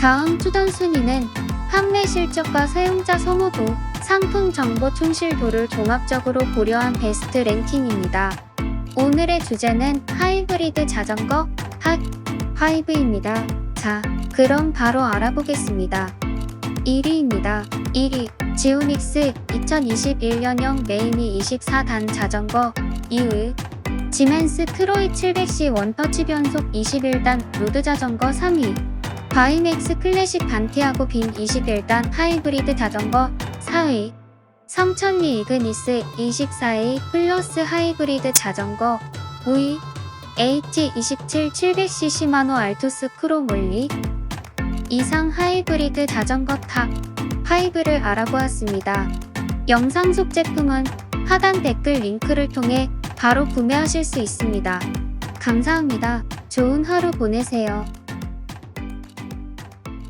다음 추천 순위는 판매 실적과 사용자 선호도, 상품 정보 충실도를 종합적으로 고려한 베스트 랭킹입니다. 오늘의 주제는 하이브리드 자전거 핫 하이브입니다. 자, 그럼 바로 알아보겠습니다. 1위입니다. 1위 지오닉스 2021년형 메인이 24단 자전거 2위 지멘스 트로이 700C 원터치 변속 21단 로드 자전거 3위 바이맥스 클래식 반티아고 빈 21단 하이브리드 자전거 4위 성천리 이그니스 24A 플러스 하이브리드 자전거 5위 H27 700cc 마노 알투스 크로몰리 이상 하이브리드 자전거 탑 5를 알아보았습니다. 영상 속 제품은 하단 댓글 링크를 통해 바로 구매하실 수 있습니다. 감사합니다. 좋은 하루 보내세요.